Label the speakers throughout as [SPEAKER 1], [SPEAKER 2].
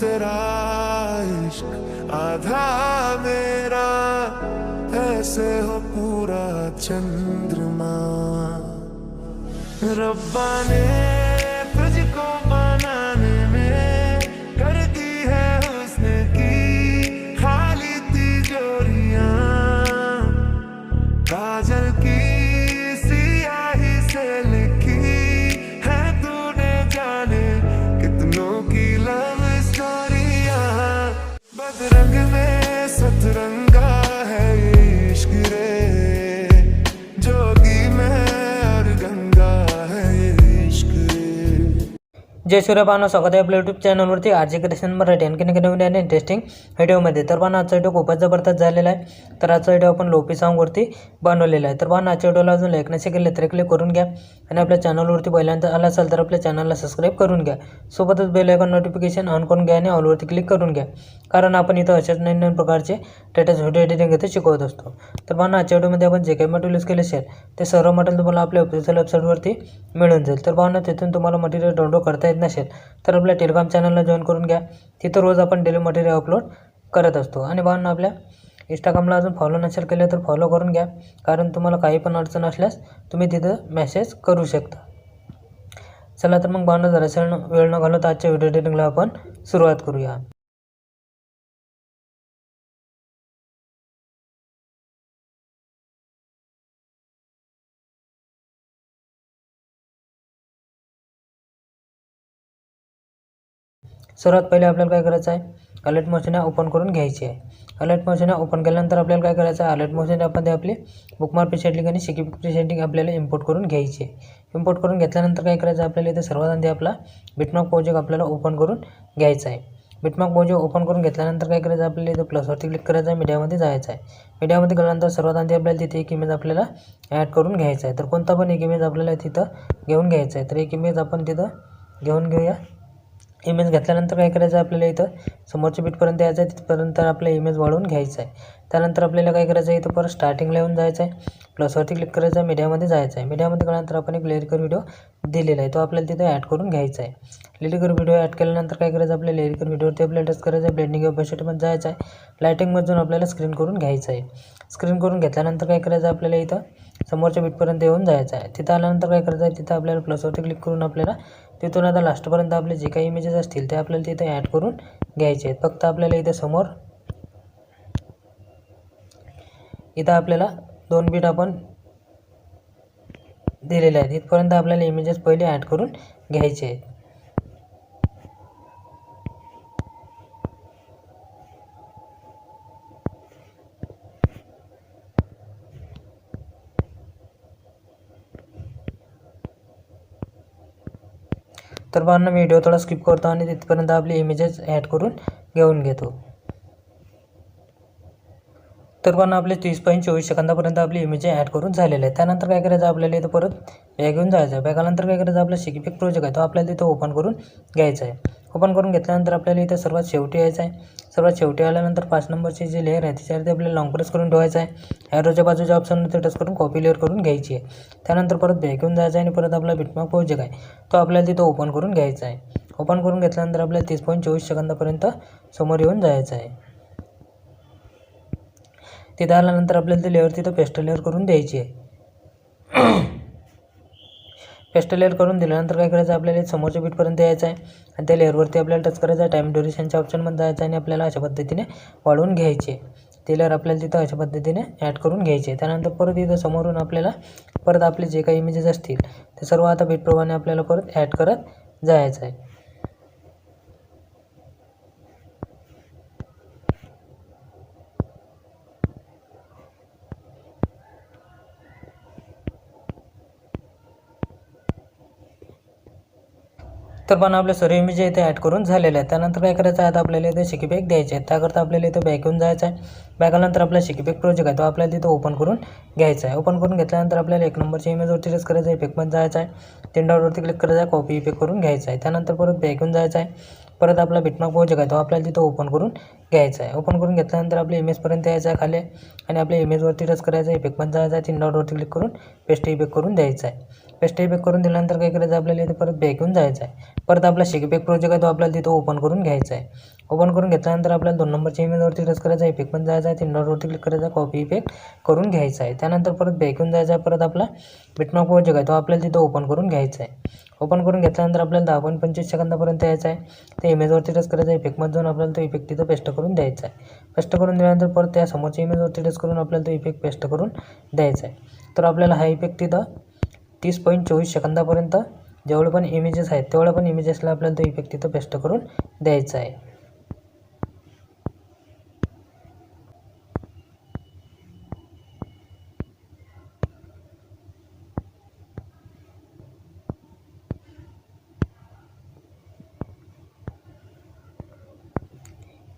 [SPEAKER 1] तेरा इश्क आधा मेरा ऐसे हो पूरा चंद्रमा। रब्बा ने बदरंग में सतरंगा
[SPEAKER 2] जय सूर्यपानो स्वागत आहे आपल्या यूट्यूब चॅनलवरती आर जे क्रिएशन मराठी आणखी नवीन नवीन आणि इंटरेस्टिंग व्हिडिओमध्ये तर पण आजचा व्हिडिओ खूपच जबरदस्त झालेला आहे. तर आजचा व्हिडिओ आपण लोपी सॉंगवरती बनवलेला आहे. तर पण आजच्या व्हिडिओला अजून लाईक नसे केले तर क्लिक करून घ्या. आणि आपल्या चॅनलवरती पहिल्यांदा आला असाल तर आपल्या चॅनलला सबस्क्राईब करून घ्या. सोबतच बेल आयकॉन नोटिफिकेशन ऑन करून घ्या आणि ऑलवरती क्लिक करून घ्या. कारण आपण इथं अशाच नवीन नवीन प्रकारचे टेटस व्हिडिओ एडिटिंग इथे शिकवत असतो. तर पण आजच्या व्हिडिओमध्ये आपण जे काही मटेरियल यूज केले असेल ते सर्व मटेरियल तुम्हाला आपल्या ऑफिशियल वेबसाईटवरती मिळून जाईल. तर भावना तिथून तुम्हाला मटेरियल डाउनलोड करता येत नसेल तर आपल्या टेलिग्राम चॅनलला जॉईन करून घ्या. तिथं रोज आपण डेली मटेरियल अपलोड करत असतो. आणि भावना आपल्या इंस्टाग्रामला अजून फॉलो नसेल केले तर फॉलो करून घ्या. कारण तुम्हाला काही पण अडचण असल्यास तुम्ही तिथं मेसेज करू शकता. चला तर मग भावना जराशा वेळ न घालवता आजच्या व्हिडिओ डेटिंगला आपण सुरुवात करूया. सर्वात पहिले आपल्याला काय करायचं आहे? अलर्ट मोशन ओपन करून घ्यायची आहे. अलर्ट मोशन ओपन केल्यानंतर आपल्याला काय करायचं आहे? अलर्ट मोशन आपण आपली बुकमार्क प्रिसेटिंग आणि सिकी प्रिसेटिंग आपल्याला इम्पोर्ट करून घ्यायची आहे. इम्पोर्ट करून घेतल्यानंतर काय करायचं आहे? आपल्याला इथे सर्वात आधी आपला बिटमार्क प्रोजेक्ट आपल्याला ओपन करून घ्यायचा आहे. बिटमार्क प्रोजेक्ट ओपन करून घेतल्यानंतर काय करायचं आहे? आपल्याला इथं प्लसवरती क्लिक करायचं आहे मीडियामध्ये जायचं आहे. मीडियामध्ये गेल्यानंतर सर्वात आधी आपल्याला तिथे एक इमेज आपल्याला ॲड करून घ्यायचा आहे. तर कोणता पण एक इमेज आपल्याला तिथं घेऊन घ्यायचा आहे. तर एक इमेज आपण तिथं घेऊन घेऊया. इमेज घेतल्यानंतर काय करायचं आहे आपल्याला इथं? समोरच्या बीटपर्यंत यायचं आहे तिथपर्यंत आपला इमेज वाढवून घ्यायचं आहे. त्यानंतर आपल्याला काय करायचं आहे इथं परत स्टार्टिंगला येऊन जायचं आहे. प्लसवरती क्लिक करायचं आहे मीडियामध्ये जायचं आहे. मीडियामध्ये गेल्यानंतर आपण एक लेरिकर व्हिडिओ दिलेला आहे. तो आपल्याला तिथे ॲड करून घ्यायचा आहे. लेरिकर व्हिडिओ ॲड केल्यानंतर काय करायचं आपल्या लेरिकर व्हिडिओवरती आपल्याला टच करायचं आहे. ब्लेंडिंग ऑपॉर्च्युनिटीमध्ये जायचं आहे. लायटिंगमधून आपल्याला स्क्रीन करून घ्यायचं आहे. स्क्रीन करून घेतल्यानंतर काय करायचं आहे आपल्याला इथं? समोरच्या बीटपर्यंत येऊन जायचं आहे. तिथं आल्यानंतर काय करायचं आहे? तिथं आपल्याला प्लसवरती क्लिक करून आपल्याला तिथून आता लास्टपर्यंत आपले जे काही इमेजेस असतील ते आपल्याला तिथे ॲड करून घ्यायचे आहेत. फक्त आपल्याला इथे समोर इथं आपल्याला दोन बीट आपण दिलेले आहेत. इथपर्यंत आपल्याला इमेजेस पहिले ॲड करून घ्यायचे आहेत. सर्वांना मी व्हिडिओ थोडा स्किप करतो आणि तिथपर्यंत आपली इमेजेस ॲड करून घेऊन घेतो. तर पण आपले तीस पॉईंट चोवीस सेकंदापर्यंत आपली इमेज ॲड करून झालेले आहे त्यानंतर काय करायचं आपल्याला इथं परत बॅग घेऊन जायचं आहे. बॅगानंतर काय करायचं? आपला शिकीपिक प्रोजेक्ट आहे तो आपल्याला तिथं ओपन करून घ्यायचा आहे. ओपन करून घेतल्यानंतर आपल्याला इथं सर्वात शेवटी यायचं आहे. सर्वात शेवटी आल्यानंतर पाच नंबरची जी लेअर आहे त्याच्यावरती आपल्याला लॉंग प्रेस करून ठेवायचं आहे. ॲरोच्या बाजूच्या ऑप्शनवरती टच करून कॉपी लेअर करून घ्यायची आहे. त्यानंतर परत बॅक घेऊन जायचं आहे आणि परत आपला बिटमार्क प्रोजेक्ट आहे. तो आपल्याला तिथं ओपन करून घ्यायचा आहे. ओपन करून घेतल्यानंतर आपल्याला तीस पॉईंट चोवीस सेकंदापर्यंत समोर येऊन जायचं आहे. तिथं आल्यानंतर आपल्याला ते लेअर तिथं पेस्ट लेअर करून द्यायची आहे. पेस्टल लेअर करून दिल्यानंतर काय करायचं? आपल्याला समोरच्या बीटपर्यंत यायचं आहे. आणि त्या लेअरवरती आपल्याला टच करायचं आहे. टाईम ड्युरेशनच्या ऑप्शनमध्ये जायचं आहे आणि आपल्याला अशा पद्धतीने वाढवून घ्यायचे. ते लेअर आपल्याला तिथं अशा पद्धतीने ॲड करून घ्यायचे. त्यानंतर परत इथं समोरून आपल्याला परत आपले जे काही इमेजेस असतील ते सर्व आता बीटप्रमाणे आपल्याला परत ॲड करत जायचं आहे. तर पण आपलं सर्व इमेज इथे ॲड करून झालेलं आहे त्यानंतर काय करायचं आहे? आता आपल्याला इथे शिकीबॅग द्यायचे आहेत. त्याकरता आपल्याला इथं बॅग घेऊन जायचं आहे. बॅग आल्यानंतर आपला शिकीबॅग प्रोजेक्ट आहे. तो आपल्याला तिथं ओपन करून घ्यायचा आहे. ओपन करून घेतल्यानंतर आपल्याला एक नंबरच्या इमेजवरती टच करायचं आहे. इफेक्टमध्ये जायचं आहे. तीन डॉटवरती क्लिक करायचं आहे. कॉपी इफेक्ट करून घ्यायचं आहे. त्यानंतर परत बॅग घेऊन जायचं आहे. परत आपला बिटमार्क प्रोजेक्ट आहे तो आपल्याला तिथं ओपन करून घ्यायचा आहे. ओपन करून घेतल्यानंतर आपल्या इमेजपर्यंत यायचं आहे खाली आणि आपल्या इमेजवरती टच करायचं आहे इफेक्ट पण जायचं आहे तीन डॉटवरती क्लिक करून पेस्ट इफेक्ट करून द्यायचा आहे. पेस्ट इफेक्ट करून दिल्यानंतर काय करायचं आपल्याला इथे परत बॅक घेऊन जायचं आहे. परत आपला शिकबॅक प्रोजेक्ट आहे तो आपल्याला तिथं ओपन करून घ्यायचा आहे. ओपन करून घेतल्यानंतर आपल्याला दोन नंबरच्या इमेजवरती टच करायचा आहे इफेक्ट पण जायचा आहे तीन डॉटवरती क्लिक करायचा कॉपी इफेक्ट करून घ्यायचा आहे. त्यानंतर परत बॅक घेऊन जायचा आहे परत आपला बिटमार्क प्रोजेक्ट आहे तो आपल्याला तिथं ओपन करून घ्यायचा आहे. ओपन करून घेतल्यानंतर आपल्याला दहा पॉईंट पंचवीस सेकंदापर्यंत यायचं आहे. त्या इमेजवरती टच करायचं आहे. इफेक्टमध्ये जाऊन आपल्याला तो इफेक्ट तिथं पेस्ट करून द्यायचा आहे. पेस्ट करून दिल्यानंतर परत त्या समोरच्या इमेजवरती टच करून आपल्याला तो इफेक्ट पेस्ट करून द्यायचा आहे. तर आपल्याला हा इफेक्ट तिथं तीस पॉईंट चोवीस सेकंदापर्यंत जेवढे पण इमेजेस आहेत तेवढ्या पण इमेजेसला आपल्याला तो इफेक्ट तिथं पेस्ट करून द्यायचा आहे.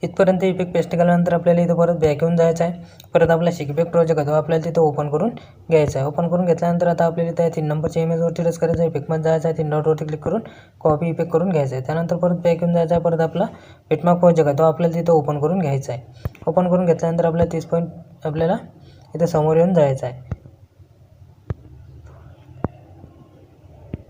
[SPEAKER 2] इथपर्यंत इफेक्ट पेस्ट केल्यानंतर आपल्याला इथं परत बॅक येऊन जायचं आहे. परत आपला शिकपेक प्रोजेक्ट आहे तो आपल्याला तिथं ओपन करून घ्यायचा आहे. ओपन करून घेतल्यानंतर आता आपल्याला त्या तीन नंबरच्या इमेजवरती टच करायचं आहे. इफेक्टमध्ये जायचं आहे तीन डॉटवरती क्लिक करून कॉपी इफेक्ट करून घ्यायचं आहे. त्यानंतर परत बॅक येऊन जायचा आहे परत आपला बिटमार्क प्रोजेक्ट आहे तो आपल्याला तिथं ओपन करून घ्यायचा आहे. ओपन करून घेतल्यानंतर आपल्याला तीस पॉईंट आपल्याला इथं समोर येऊन जायचं आहे.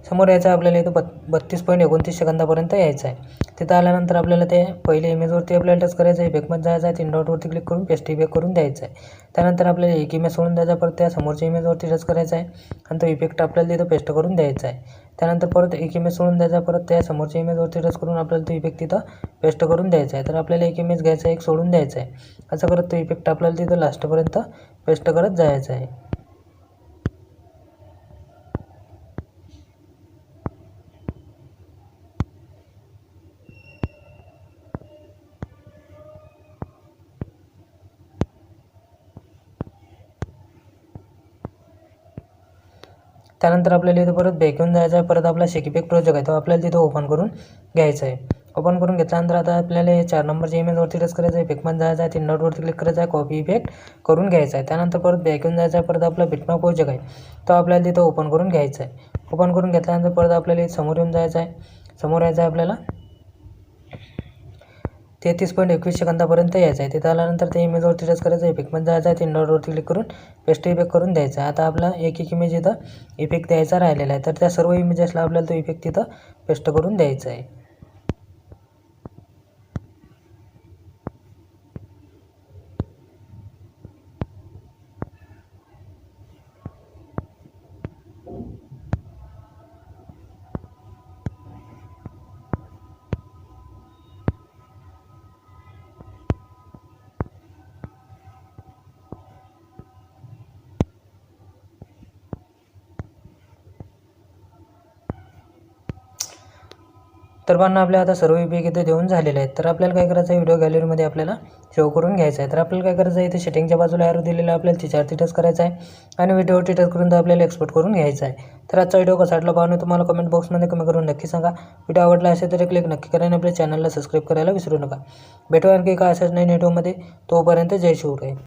[SPEAKER 2] समोर यायचं आपल्याला इथं बत् बत्तीस पॉईंट एकोणतीस सेकंदापर्यंत यायचं आहे. तिथं आल्यानंतर आपल्याला ते पहिले इमेजवरती आपल्याला टच करायचं आहे. इफेक्टमध्ये जायचं आहे. तीन डॉटवरती क्लिक करून पेस्ट इफेक्ट करून द्यायचं आहे. त्यानंतर आपल्याला एक इमेज सोडून द्यायचा परत त्या समोरच्या इमेजवरती टच करायचा आहे. आणि तो इफेक्ट आपल्याला तिथं पेस्ट करून द्यायचा आहे. त्यानंतर परत एक इमेज सोडून द्यायचा परत त्या समोरच्या इमेजवरती टच करून आपल्याला तो इफेक्ट तिथं पेस्ट करून द्यायचा आहे. तर आपल्याला एक इमेज घ्यायचा एक सोडून द्यायचा आहे. असं करत तो इफेक्ट आपल्याला तिथं लास्टपर्यंत पेस्ट करत जायचं आहे. त्यानंतर आपल्याला इथं परत बॅक येऊन जायचं आहे. परत आपला शेकीपेक प्रोजेक्ट आहे. तो आपल्याला तिथं ओपन करून घ्यायचा आहे. ओपन करून घेतल्यानंतर आता आपल्याला हे चार नंबरच्या इमेजवरती टच करायचं आहे इफेक्टमध्ये जायचं आहे तीन नोटवरती क्लिक करायचं आहे कॉपी इफेक्ट करून घ्यायचा आहे. त्यानंतर परत बॅक येऊन जायचं आहे. परत आपला बिटमा प्रोजेक्ट आहे. तो आपल्याला तिथं ओपन करून घ्यायचा आहे. ओपन करून घेतल्यानंतर परत आपल्याला समोर येऊन जायचं आहे. समोर यायचं आहे आपल्याला तेहतीस पॉईंट एकवीस सेकंदापर्यंत यायचं आहे. तिथं आल्यानंतर ते इमेजवरती टच करायचं इफेक्ट इफेक्टमध्ये जायचं आहे तीन क्लिक करून पेस्ट इफेक्ट करून द्यायचा. आता आपला एक एक इमेज इथं इफेक्ट द्यायचा राहिलेला आहे. तर त्या सर्व इमेजेसला आपल्याला तो इफेक्ट तिथं पेस्ट करून द्यायचा आहे. तर बांधणं आपल्या आता सर्व इफेक्ट इथे देऊन झालेले आहेत. तर आपल्याला काय करायचं आहे? व्हिडिओ गॅलरीमध्ये आपल्याला शो करून घ्यायचं आहे. तर आपल्याला काय करायचं आहे? इथे सेटिंगच्या बाजूला ॲरो दिलेला आपल्याला तिच्यावर टिटस करायचा आहे. आणि व्हिडिओ टिटस करून तर आपल्याला एक्सपोर्ट करून घ्यायचा आहे. तर आजचा व्हिडिओ कसा वाटला पाहून तुम्हाला कमेंट बॉक्समध्ये कमी करून नक्की सांगा. व्हिडिओ आवडला असेल तर क्लिक नक्की करा आणि आपल्या चॅनलला सबस्क्राईब करायला विसरू नका. भेटू आणखी काय अशाच नाही नेटवर्कमध्ये तोपर्यंत जय शिवराय.